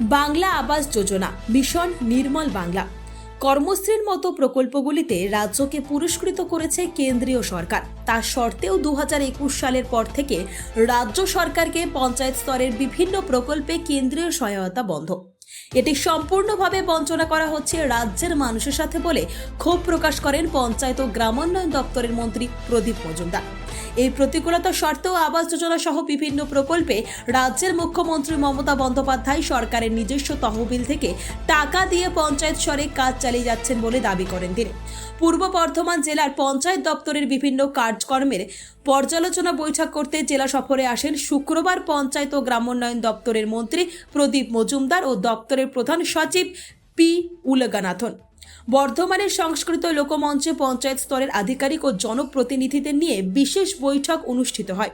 Bangla Awas Yojana mission Nirmal Bangla. কর্মশ্রীর মতো প্রকল্পগুলিতে রাজ্যকে পুরস্কৃত করেছে কেন্দ্রীয় সরকার। তা সত্ত্বেও দু সালের পর থেকে রাজ্য সরকারকে পঞ্চায়েত স্তরের বিভিন্ন প্রকল্পে কেন্দ্রীয় সহায়তা বন্ধ। এটি সম্পূর্ণভাবে বঞ্চনা করা হচ্ছে রাজ্যের মানুষের সাথে বলে ক্ষোভ প্রকাশ করেন পঞ্চায়েত ও গ্রামোন্নয়ন দপ্তরের মন্ত্রী প্রদীপ মজুমদার। এই প্রতিকূলতা সত্ত্বেও আবাস যোজনা সহ বিভিন্ন প্রকল্পে রাজ্যের মুখ্যমন্ত্রী মমতা বন্দ্যোপাধ্যায় সরকারের নিজস্ব তহবিল থেকে টাকা দিয়ে পঞ্চায়েত স্তরে কাজ চালিয়ে যাচ্ছেন বলে দাবি করেন তিনি। পূর্ব বর্ধমান জেলার পঞ্চায়েত দপ্তরের বিভিন্ন কার্যক্রমের পর্যালোচনা বৈঠক করতে জেলা সফরে আসেন শুক্রবার পঞ্চায়েত ও গ্রামোন্নয়ন দপ্তরের মন্ত্রী প্রদীপ মজুমদার ও দপ্তরের প্রধান সচিব পি উলগানাথন। বর্ধমানের সংস্কৃত লোকমঞ্চে পঞ্চায়েত স্তরের আধিকারিক ও জনপ্রতিনিধিদের নিয়ে বিশেষ বৈঠক অনুষ্ঠিত হয়।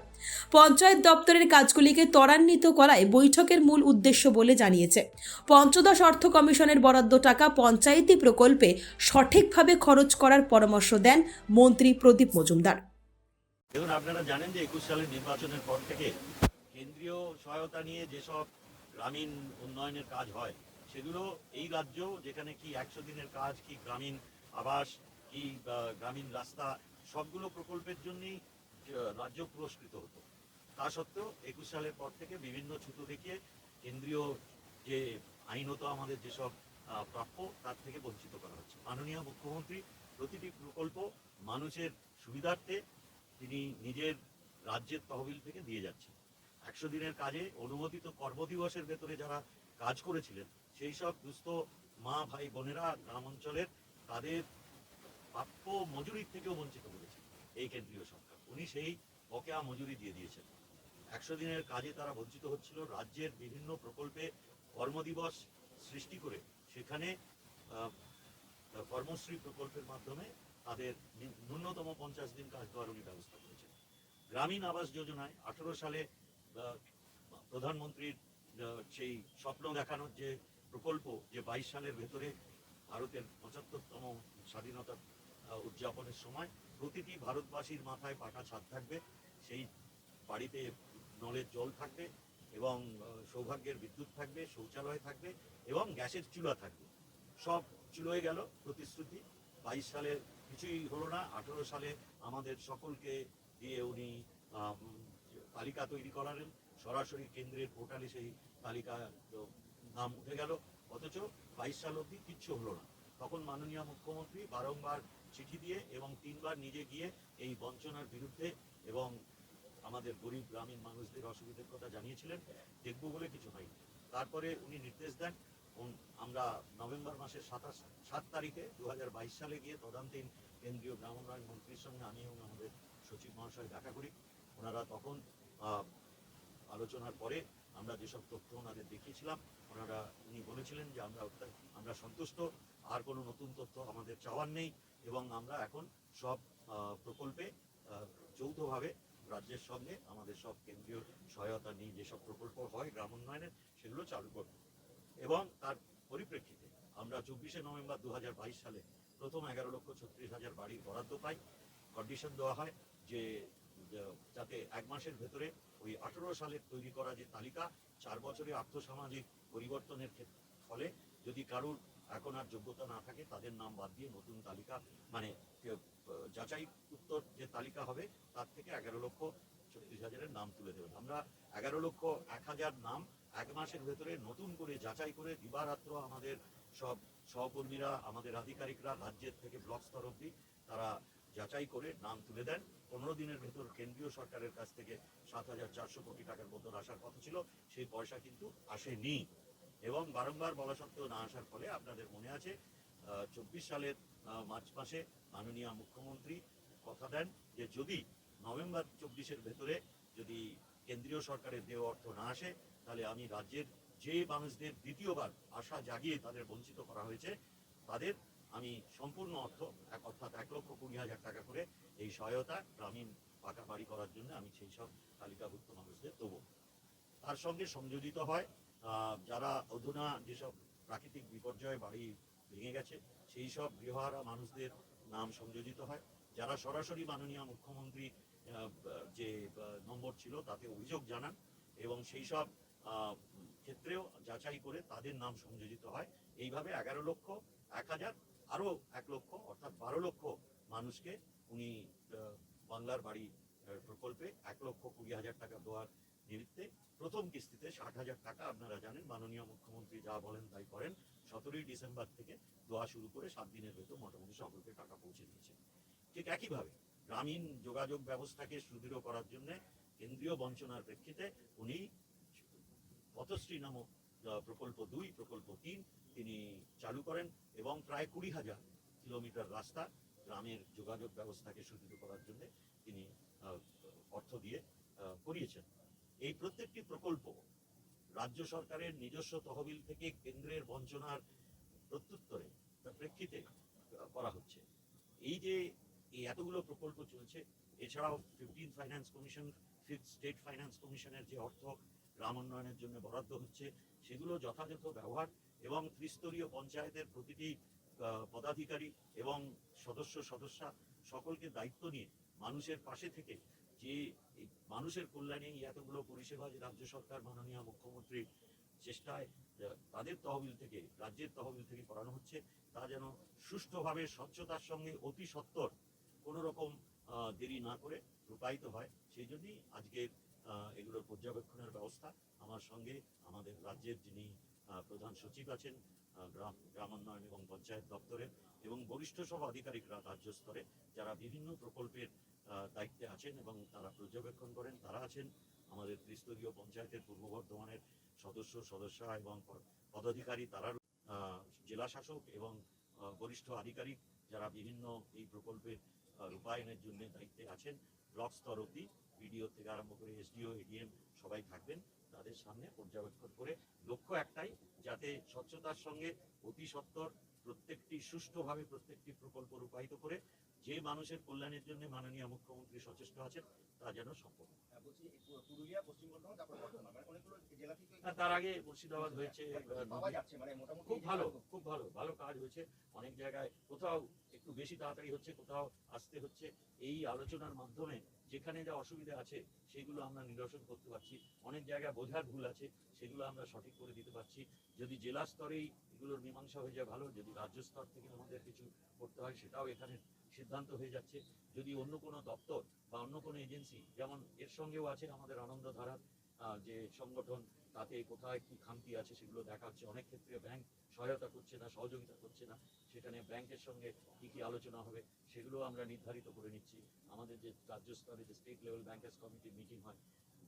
পঞ্চায়েত দপ্তরের কাজগুলিকে ত্বরান্বিত করায় বৈঠকের মূল উদ্দেশ্য বলে জানিয়েছে। পঞ্চদশ অর্থ কমিশনের বরাদ্দ টাকা পঞ্চায়েতি প্রকল্পে সঠিকভাবে খরচ করার পরামর্শ দেন মন্ত্রী প্রদীপ মজুমদার। দেখুন, আপনারা জানেন যে একুশ সালের নির্বাচনের পর থেকে কেন্দ্রীয় সহায়তা নিয়ে যেসব গ্রামীণ উন্নয়নের কাজ হয় সেগুলো এই রাজ্য, যেখানে কি একশো দিনের কাজ, কি গ্রামীণ আবাস, কি গ্রামীণ রাস্তা, সবগুলো প্রকল্পের জন্যই রাজ্য পুরস্কৃত হতো। তা সত্ত্বেও একুশ সালের পর থেকে বিভিন্ন ছুতো দেখিয়ে কেন্দ্রীয় যে আইনত আমাদের যেসব প্রাপ্য, তার থেকে বঞ্চিত করা হচ্ছে। মাননীয় মুখ্যমন্ত্রী প্রতিটি প্রকল্প মানুষের সুবিধার্থে তিনি নিজের রাজ্যের তহবিল থেকে দিয়ে যাচ্ছেন। একশো দিনের কাজে অনুমোদিত কর্মদিবসের ভেতরে যারা কাজ করেছিলেন, সেই সব দুস্থ মা, ভাই, বোনেরা গ্রাম অঞ্চলের তাদের প্রাপ্য মজুরির থেকেও বঞ্চিত করেছে এই কেন্দ্রীয় সরকার। উনি সেই বকেয়া মজুরি দিয়ে দিয়েছেন। একশো দিনের কাজে তারা বঞ্চিত হচ্ছিল। রাজ্যের বিভিন্ন প্রকল্পে কর্মদিবস সৃষ্টি করে সেখানে কর্মশ্রী প্রকল্পের মাধ্যমে তাদের ন্যূনতম পঞ্চাশ দিন কাজ দেওয়ার উনি ব্যবস্থা করেছেন। গ্রামীণ আবাস যোজনায় আঠারো সালে প্রধানমন্ত্রীর সেই স্বপ্ন দেখানোর যে প্রকল্প যে বাইশ সালের ভেতরে ভারতের পঁচাত্তরতম স্বাধীনতা উদযাপনের সময় প্রতিটি ভারতবাসীর মাথায় পাকা ছাদ থাকবে, সেই বাড়িতে নলের জল থাকবে এবং সৌভাগ্যের বিদ্যুৎ থাকবে, শৌচালয় থাকবে এবং গ্যাসের চুলা থাকবে। সব চুলোয় গেল প্রতিশ্রুতি। বাইশ সালের কিছুই হলো না, আঠেরো সালে আমাদের সকলকে দিয়ে উনি তালিকা তৈরি করালেন। সরাসরি কেন্দ্রের পোর্টালে সেই তালিকা নাম উঠে গেল। অথচ বাইশ সাল অবধি কিচ্ছু হলো না। তখন মাননীয় মুখ্যমন্ত্রী বারংবার চিঠি দিয়ে এবং তিনবার নিজে গিয়ে এই বঞ্চনার বিরুদ্ধে এবং আমাদের গরিব গ্রামীণ মানুষদের অসুবিধার কথা জানিয়েছিলেন। দেখব বলে কিছু হয়নি। তারপরে উনি নির্দেশ দেন আমরা নভেম্বর মাসের সাতাশ, সাত তারিখে দু হাজার বাইশ সালে গিয়ে তদন্তীন কেন্দ্রীয় গ্রাম উন্নয়ন মন্ত্রীর সঙ্গে আমি এবং আমাদের সচিব মহাশয় দেখা করি। ওনারা তখন আলোচনার পরে আমরা যেসব তথ্য ওনাদের দেখিয়েছিলাম, ওনারা উনি বলেছিলেন যে আমরা আমরা সন্তুষ্ট, আর কোনো নতুন তথ্য আমাদের চাওয়ার নেই এবং আমরা এখন সব প্রকল্পে যৌথভাবে রাজ্যের সঙ্গে আমাদের সব কেন্দ্রীয় সহায়তা নিয়ে যেসব প্রকল্প হয় গ্রাম উন্নয়নের, সেগুলো চালু করব। এবং তার পরিপ্রেক্ষিতে আমরা চব্বিশে নভেম্বর দু হাজার বাইশ সালে প্রথম এগারো লক্ষ ছত্রিশ হাজার বাড়ির বরাদ্দ পাই। কন্ডিশন দেওয়া হয় যে- যাতে এক মাসের ভেতরে ওই আঠেরো সালের তৈরি করা যে তালিকা, চার বছরে আর্থসামাজিক পরিবর্তনের ফলে যদি কারোর এখন আর যোগ্যতা না থাকে, তাদের নাম বাদ দিয়ে নতুন তালিকা মানে যাচাই উত্তর যে তালিকা হবে, তার থেকে এগারো লক্ষ ছত্রিশ হাজারের নাম তুলে দেবেন। আমরা এগারো লক্ষ এক হাজার নাম এক মাসের ভেতরে নতুন করে যাচাই করে দিবারাত্র আমাদের সব সহকর্মীরা, আমাদের আধিকারিকরা রাজ্যের থেকে ব্লক স্তর অব্দি তারা যাচাই করে নাম তুলে দেন। পনেরো দিনের ভেতর কেন্দ্রীয় সরকারের কাছ থেকে সাত হাজার চারশো কোটি টাকার মতন আসার কথা ছিল, সেই পয়সা কিন্তু আসেনি। এবং বারংবার বলা সত্ত্বেও না আসার ফলে আপনাদের মনে আছে চব্বিশ সালের মার্চ মাসে মাননীয় মুখ্যমন্ত্রী কথা দেন যে যদি নভেম্বর চব্বিশের ভেতরে যদি কেন্দ্রীয় সরকারের দেওয়া অর্থ না আসে, তাহলে আমি রাজ্যের যে মানুষদের দ্বিতীয়বার আশা জাগিয়ে তাদের বঞ্চিত করা হয়েছে, তাদের আমি সম্পূর্ণ অর্থ, এক অর্থাৎ এক লক্ষ কুড়ি হাজার টাকা করে এই সহায়তা গ্রামীণ পাকা বাড়ি করার জন্য আমি সেই সব তালিকাভুক্ত মানুষদের দেবো। তার সঙ্গে সংযোজিত হয় যারা অধুনা যেসব প্রাকৃতিক বিপর্যয়ে বাড়ি ভেঙে গেছে, সেই সব গৃহহারা মানুষদের নাম সংযোজিত হয়। যারা সরাসরি মাননীয় মুখ্যমন্ত্রী যে নম্বর ছিল, তাতে অভিযোগ জানান এবং সেই সব ক্ষেত্রেও যাচাই করে তাদের নাম সংযোজিত হয়। এইভাবে এগারো লক্ষ, এক হাজার আরও এক লক্ষ, অর্থাৎ বারো লক্ষ মানুষকে উনি বাংলার বাড়ি প্রকল্পে এক লক্ষ কুড়ি হাজার টাকা দেওয়ার নিমিত্তে প্রথম কিস্তিতে ষাট হাজার টাকা আপনারা জানেন, মাননীয় মুখ্যমন্ত্রী যা বলেন তাই করেন। সতেরোই ডিসেম্বর থেকে দেওয়া শুরু করে সাত দিনের ভেতর মোটামুটি সকলকে টাকা পৌঁছে দিয়েছে। ঠিক একইভাবে গ্রামীণ যোগাযোগ ব্যবস্থাকে সুদৃঢ় করার জন্য কেন্দ্রীয় বঞ্চনার প্রেক্ষিতে উনি পথশ্রী নামক প্রকল্প দুই, প্রকল্প তিন তিনি চালু করেন এবং প্রায় কুড়ি হাজার কিলোমিটার রাস্তা গ্রামের যোগাযোগ ব্যবস্থাকে সুদৃঢ় করার জন্য তিনি অর্থ দিয়ে করিয়েছেন। এই প্রত্যেকটি প্রকল্প রাজ্য সরকারের নিজস্ব তহবিল থেকে কেন্দ্রের বঞ্চনার প্রত্যুত্তরে, তার প্রেক্ষিতে করা হচ্ছে। এই যে এই এতগুলো প্রকল্প চলছে, এছাড়াও fifteen finance commission fifth state finance কমিশনের যে অর্থ গ্রাম উন্নয়নের জন্য বরাদ্দ হচ্ছে, সেগুলো যথাযথ ব্যবহার এবং ত্রিস্তরীয় পঞ্চায়েতের প্রতিটি পদাধিকারী এবং সদস্য, সদস্যা সকলকে দায়িত্ব নিয়ে মানুষের পাশে থেকে যে মানুষের কল্যাণে এই এতগুলো পরিষেবা যে রাজ্য সরকার, মাননীয় মুখ্যমন্ত্রীর চেষ্টায় তাদের তহবিল থেকে, রাজ্যের তহবিল থেকে করানো হচ্ছে, তা যেন সুষ্ঠুভাবে, স্বচ্ছতার সঙ্গে অতি সত্বর কোনো রকম দেরি না করে রূপায়িত হয়। সেই জন্যই আজকের এগুলোর পর্যবেক্ষণের ব্যবস্থা আমার সঙ্গে আমাদের রাজ্যের যিনি প্রধান সচিব আছেন গ্রাম, গ্রামোন্নয়ন এবং পঞ্চায়েত দপ্তরের এবং বরিষ্ঠ সব আধিকারিকরা রাজ্য স্তরে যারা বিভিন্ন প্রকল্পের দায়িত্বে আছেন এবং তারা পর্যবেক্ষণ করেন, তারা আছেন আমাদের ত্রিস্তরীয় পঞ্চায়েতের পূর্ব বর্ধমানের সদস্য সদস্যা এবং পদাধিকারী, তারা জেলা শাসক এবং বরিষ্ঠ আধিকারিক যারা বিভিন্ন এই প্রকল্পের রূপায়ণের জন্য দায়িত্বে আছেন, ব্লক স্তর অব্দি বিডিও থেকে আরম্ভ করে এসডিও, এডিএম সবাই থাকবেন। তাদের সামনে পর্যবেক্ষণ করে লক্ষ্য একটাই যাতে স্বচ্ছতার সঙ্গে অতি সত্বর প্রত্যেকটি সুষ্ঠুভাবে প্রত্যেকটি প্রকল্প রূপায়িত করে যে মানুষের কল্যাণের জন্য মাননীয় মুখ্যমন্ত্রী সচেষ্ট আছেন তা যেন সম্ভব হয়। হ্যাঁ, মানে আর তার আগে মুর্শিদাবাদ হয়েছে পাওয়া যাচ্ছে মানে খুব ভালো। খুব ভালো ভালো কাজ হয়েছে। অনেক জায়গায় কোথাও একটু বেশি তাড়াতাড়ি হচ্ছে কোথাও আসতে হচ্ছে। এই আলোচনার মাধ্যমে যেখানে যা অসুবিধা আছে সেগুলো আমরা নিরসন করতে পারছি। অনেক জায়গায় বোঝার ভুল আছে সেগুলো আমরা সঠিক করে দিতে পারছি। যদি জেলা স্তরেই এগুলোর মীমাংসা হয়ে যায় ভালো যদি রাজ্য স্তর থেকে আমাদের কিছু করতে হয় সেটাও এখানে সিদ্ধান্ত হয়ে যাচ্ছে। যদি অন্য কোনো দপ্তর বা অন্য কোনো এজেন্সি যেমন এর সঙ্গেও আছে আমাদের আনন্দধারার আহ, যে সংগঠন তাতে কোথায় কি খামতি আছে সেগুলো দেখা হচ্ছে। অনেক ক্ষেত্রে ব্যাংক সহায়তা করছে না, সহযোগিতা করছে না। সেখানে ব্যাংকের সঙ্গে কি কি আলোচনা হবে সেগুলো আমরা নির্ধারিত করে নিচ্ছি। আমাদের যে রাজ্য স্তরে যে স্টেট লেভেল ব্যাংকার্স কমিটির মিটিং হয়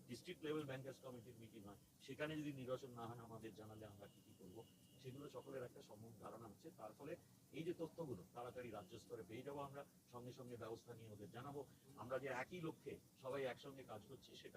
ডিস্ট্রিক্ট লেভেল ব্যাংকার্স কমিটির মিটিং হয়, সেখানে যদি নিরসন না হয় আমাদের জানালে আমরা কি কি করব? সেগুলো সকলের একটা সম্মুখ ধারণা হচ্ছে। তার ফলে এই যে তথ্যগুলো তাড়াতাড়ি রাজ্য স্তরে পেয়ে যাব আমরা, সঙ্গে সঙ্গে ব্যবস্থা নিয়ে ওদের জানাব। আমরা যে একই লক্ষ্যে সবাই একসঙ্গে কাজ করছি, সেটা